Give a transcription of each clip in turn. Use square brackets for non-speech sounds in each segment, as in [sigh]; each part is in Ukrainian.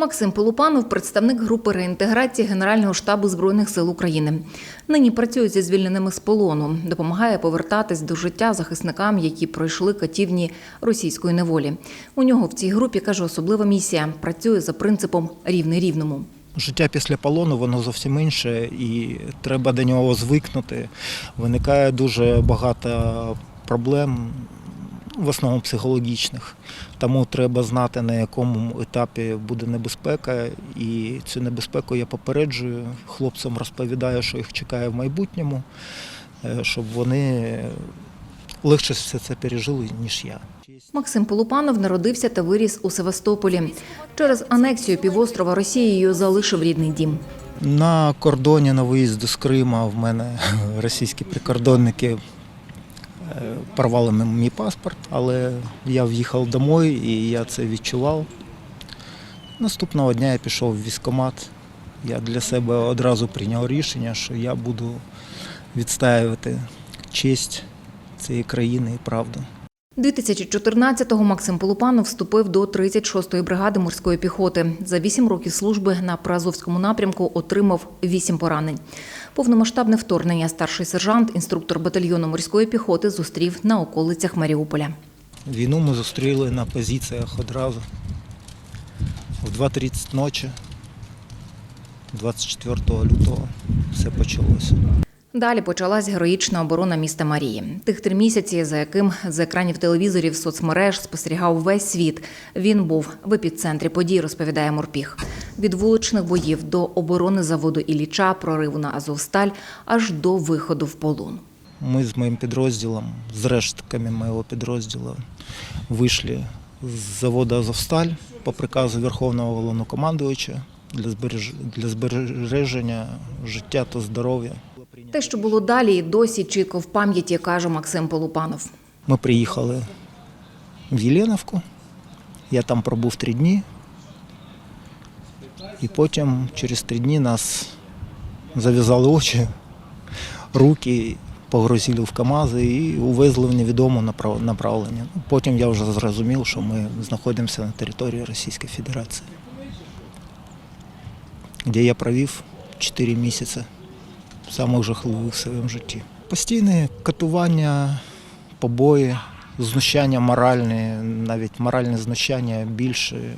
Максим Полупанов, представник групи реінтеграції Генерального штабу збройних сил України. Нині працює зі звільненими з полону, допомагає повертатись до життя захисникам, які пройшли катівні російської неволі. У нього в цій групі каже особлива місія. Працює за принципом рівний рівному. Життя після полону воно зовсім інше, і треба до нього звикнути. Виникає дуже багато проблем, в основному психологічних. Тому треба знати, на якому етапі буде небезпека. І цю небезпеку я попереджую. Хлопцям розповідаю, що їх чекає в майбутньому, е, щоб вони легше все це пережили, ніж я. Максим Полупанов народився та виріс у Севастополі. Через анексію півострова Росією залишив рідний дім. На кордоні на виїзду з Крима в мене [laughs] російські прикордонники порвали мій паспорт, але я в'їхав домой і я це відчував. Наступного дня я пішов в військкомат. Я для себе одразу прийняв рішення, що я буду відстаювати честь цієї країни і правду. 2014-го Максим Полупанов вступив до 36-ї бригади морської піхоти. За 8 років служби на Приазовському напрямку отримав 8 поранень. Повномасштабне вторгнення старший сержант, інструктор батальйону морської піхоти, зустрів на околицях Маріуполя. Війну ми зустріли на позиціях одразу. В 2.30 ночі, 24 лютого, все почалося. Далі почалась героїчна оборона міста Марії. Тих три місяці, за яким з екранів телевізорів соцмереж спостерігав весь світ. Він був в епіцентрі подій, розповідає Морпіг. Від вуличних боїв до оборони заводу Ілліча, прориву на Азовсталь, аж до виходу в полон. Мы с моим підрозділом, з рештками моего підрозділу, вийшли з заводу Азовсталь по приказу Верховного збереж- для збереження життя та здоров'я. Те, що було далі, і досі чітко в пам'яті, каже Максим Полупанов. Ми приїхали в Єленовку, я там пробув три дні, і потім через три дні нас зав'язали очі, руки, погрузили в КАМАЗи і увезли в невідоме направлення. Потім я вже зрозумів, що ми знаходимося на території Російської Федерації, де я провів 4 місяці самих жахливих в своєму житті. Постійне катування, побої, знущання моральне, навіть моральне знущання більше е,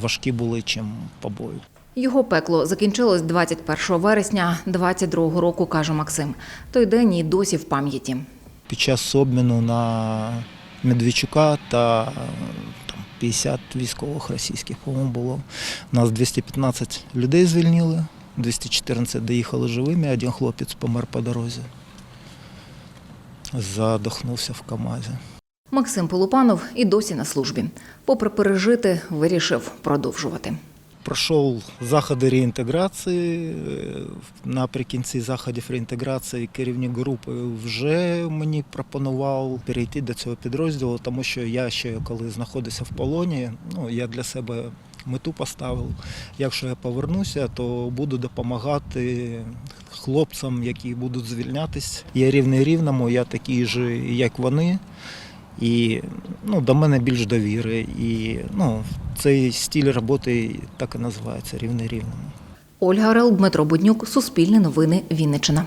важкі були, ніж побої. Його пекло закінчилось 21 вересня 22 року, каже Максим. Той день і досі в пам'яті. Під час обміну на Медведчука та е, там, 50 військових російських, по-моєму, було. Нас 215 людей звільнили, 214 доїхали живими, один хлопець помер по дорозі. Задохнувся в КАМАЗі. Максим Полупанов і досі на службі. Попри пережити, вирішив продовжувати. Пройшов заходи реінтеграції. Наприкінці заходів реінтеграції керівник групи вже мені пропонував перейти до цього підрозділу, тому що я ще коли знаходився в полоні, ну я для себе мету поставив. Якщо я повернуся, то буду допомагати хлопцям, які будуть звільнятись. Я рівний рівному, я такий же, як вони. І ну, до мене більш довіри. І ну, цей стиль роботи так і називається рівний рівному. Ольга Орел, Дмитро Буднюк, Суспільне новини, Вінниччина.